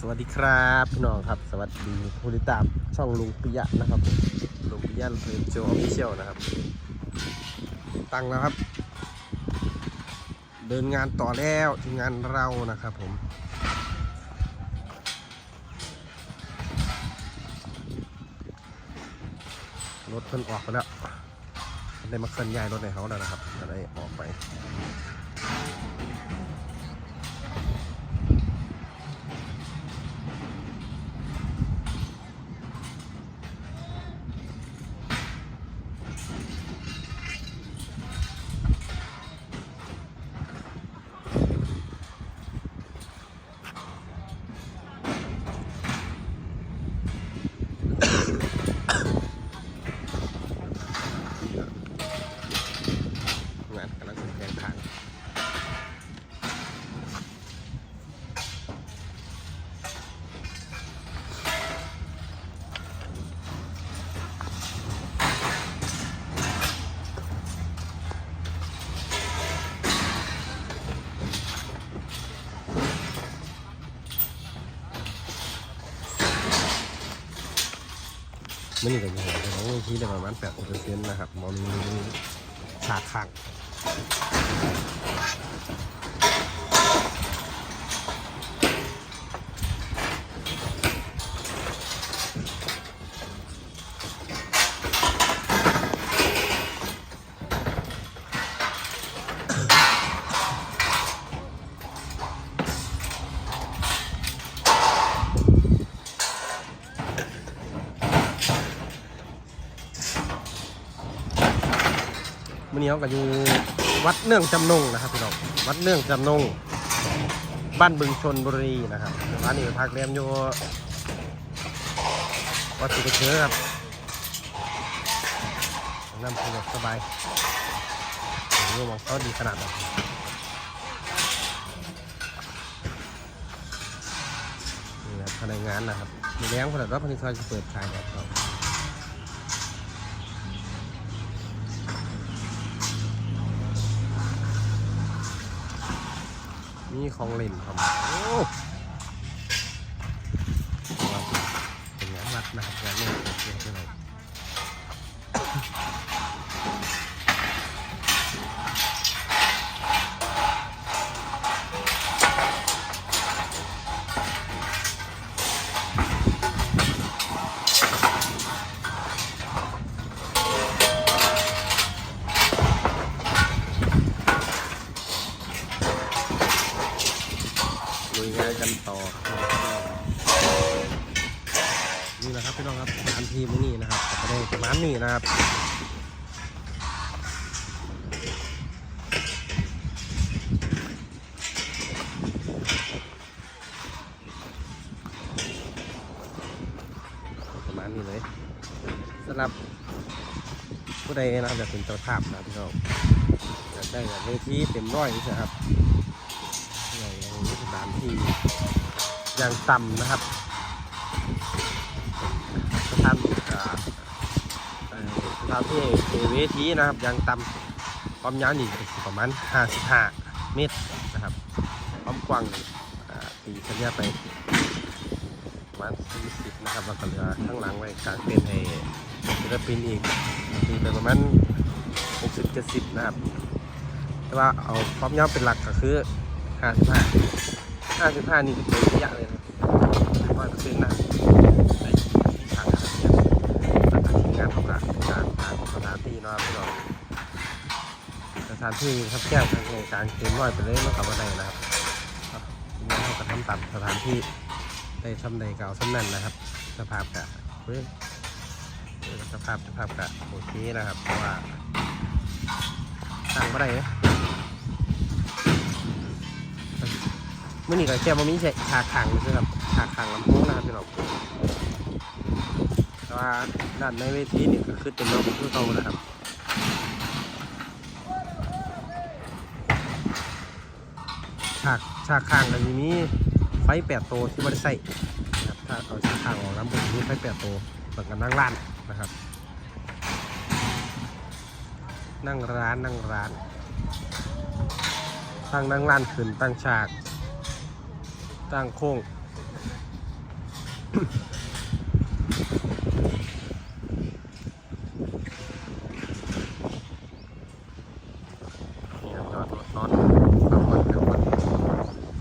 สวัสดีครับพี่น้องครับ สวัสดีผู้ติดตามช่องลุงปิยะนะครับลุงปิยะเพลโจออฟฟิเชียลนะครับ ตั้งแล้วครับ เดินงานต่อแล้วทีมงานเรานะครับผมรถเพิ่นออกไปแล้วเพิ่นได้มาเคลื่อนย้ายรถในเขาแล้วนะครับจะได้ออกไป มันนี่ก็อยู่ในของเวทีได้ประมาณ8 0เซนนะครับมันมีฉากขัง มื่อนี้เขาก็อยู่วัดเนื่องจำนงนะครับพี่น้องวัดเนื่องจำนง บ้านบึงชนบุรีนะครับร้านนี้พักเรียมอยู่วัดสุกเชื้อครับน้ำสะดวกสบายโอ้โหมองเขาดีขนาดนั้นนี่ครับภายในงานนะครับมีแรงขนาดว่าพนธุ์เขาจะเปิดขายครับ นี่ของเล่นครับโอ้เป็นงานวัดนะครับงานเล่นเป็นอะไร กันต่อครับนี่แหละครับพี่น้องครับสถานที่มื้อนี้นะครับก็ได้ประมาณนี้นะครับประมาณนี้เลยสำหรับผู้ใดนะครับอยากเป็นเจ้าภาพนะพี่น้องอยากได้แบบเวทีเต็มร้อยนี่สิครับ สานที่อย่างต่ำนะครับสถานอ่าเอ่อสถานที่เวทีนะครับอย่างต่ำความยาวนี่ประมาณ 55 เมตรนะครับความกว้างตีเฉลี่ยไปประมาณ40นะครับแล้วก็เหลือข้างหลังไว้กลางเต็นท์ให้ศิลปินอีกตีไปประมาณ60 70 นะครับ แต่ว่าเอาความยาวเป็นหลักก็คือ 55 55 นี่เป็นระยะเลยนะร้อยเปอร์เซ็นต์นะในที่ทางการเนี่ยแล้วก็ทีมงานเขาก็การทางสถานที่นะครับพี่น้องสถานที่ครับแก้วทางในการเต็มร้อยไปเลยมันกลับมาได้นะครับครับทีมงานเขาก็ทำตามสถานที่ได้ซ้ำใดเก่าซ้ำนั่นนะครับ สภาพกะเฮ้ยสภาพสภาพกะโอเคนะครับเพราะว่าตั้งไม่ได้นะ มื่อนี้ก็แค่บ่มีใช่ฉากขังคือครับฉากขังลำโพงนะครับพี่น้องแต่ว่าด้านในเวทีนี่ก็คือเต็มระบบคือเขานะครับฉากฉากข้างก็จะมีไฟแปดโตที่บริใส่นะครับถ้าเอาฉากข้างออกน้ำบนมีไฟแปดโตัวเหมือนกันนั่งร้านนะครับ นั่งร้านนั่งร้านตั้งนั่งร้านขึ้นตั้งฉาก ตั้งโค้งนี่ครับจอดรถนอนพักผ่อนเดี๋ยวก่อน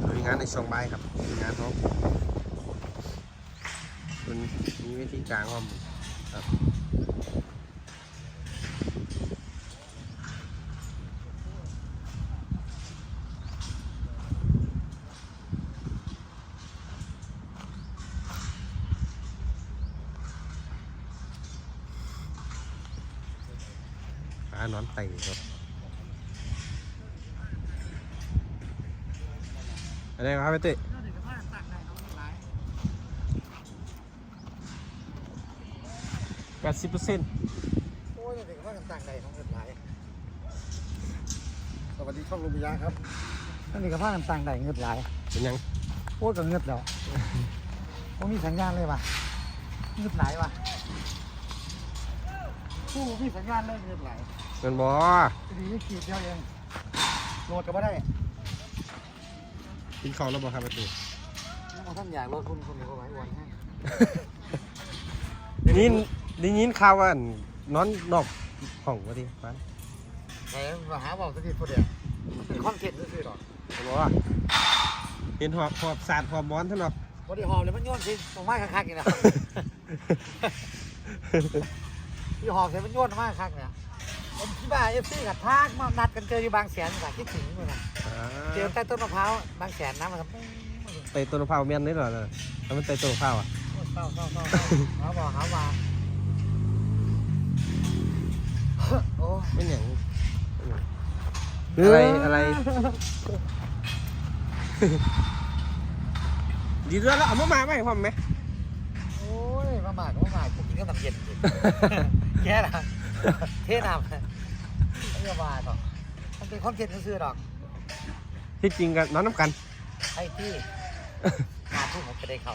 ลุยงานในช่วงบ่ายครับลุยงานเขามันมีวิธีกลางความครับานอนไต่ครับอะไรครับพี่ตุ้ยแปดสิบเปอร์เซ็นต์โอ้ยเด็กว่าต่างใดน้องเงินหลายสวัสดีช่องลุงยาครับนั่นนี่ก็พากันต่างใดเงินหลายเป็นยังโอ้ยก็เงินแล้วผมมีสัญญาณเลยว่ะเงินหลายว่ะผู้มีสัญญาณเลยเงินหลายเงินบอดีนี่ขีดเดียวเองโหลดก็ไม่ได้กินข้าวแล้วบอครับพี่ตุ้ยถ้าท่านอยากโหลดคุณคุณก็ไว้วันให้ได้ยินได้ยินข่าวว่าอั่นนอนนอกห้องวะทีฟ้านแต่มาหาบอกสักทีพอเดียวมันเป็นคอนเทนต์ซื่อๆหรอกบอกว่าเห็นหอบหอบสาดหอบบอลท่านหรอกพอดีหอมเลยมันโยนสิตรงไม้คักๆอย่างนี้นะที่หอมเลยมันโยนมากคักเนี่ย ผมที่บ้านเอฟซีกับทากมานัดกันเจออยู่บางแสนกับคิดถึงเลยนะเจอใต้ต้นมะพร้าวบางแสนน้ำมันครับไต่ต้นมะพร้าวเมียนนี่เหรอเนี่ยแล้วมันไต่ต้นมะพร้าวอะเศร้าเศร้าเศร้าหาบ่หาว่าโอ้ไม่อย่างอะไรอะไรดีด้วยแล้วเอามามาไหมพร้อมไหมโอ้ยมาหมากมาหมากกูกินก็น้ำเย็นแค่ละ เทน้ำไม่ยาบาหรอกมันเป็นคอนเทนต์ซื่อๆหรอกที่จริงกันนอนน้ำกัน ไอ้ที่มาพูดผมจะได้เขา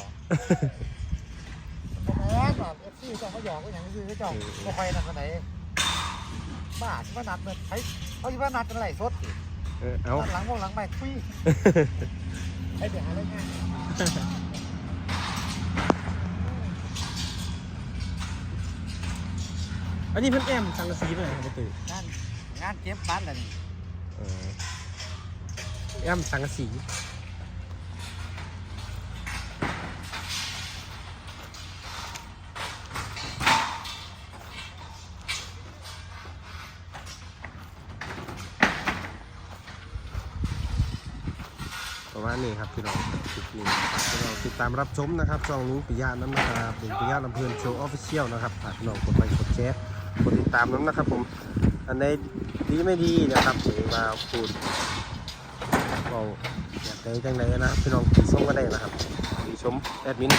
แม่แบบเอฟซีเจ้าเขาหยอกก็อย่างซื่อเจ้าไม่ค่อยนัดกันไหนบ้าชิบะนัดเลยไอ้เขาชิบะนัดกันไหนสดเออเอาหลังวงหลังใหม่ทุยไอ้เดี๋ยวหาเรื่องง่าย อันนี้เพิ่นแอมสังกะสีไปไหนครับตื่นงานงานเก็บบ้านเลยเออแอมสังกะสีประมาณนี้ครับพี่น้องคลิปนี้พี่น้องติดตามรับชมนะครับช่องลุงปิยะน้ำนะครับลุงปิยะลำเพลินโชว์ออฟฟิเชียลนะครับฝากพี่น้องกดไลค์กดแชร์ กดติดตามน้ำนะครับผม อันในดีไม่ดีนะครับหรือมาพูดเราอยากได้จังไดนะพี่น้องติชมก็ได้นะครับติชมแอดมิน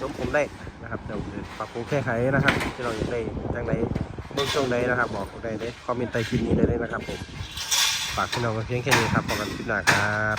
ชมผมได้นะครับเดี๋ยวปรับปรุงแก้ไขนะครับที่เราอยากได้จังไดเบื้องช่วงใดนะครับ บอกได้เลยคอมเมนต์ใต้คลิปนี้ได้เลยนะครับผมฝากพี่น้องเพียงแค่นี้ครับพบกันคลิปหน้าครับ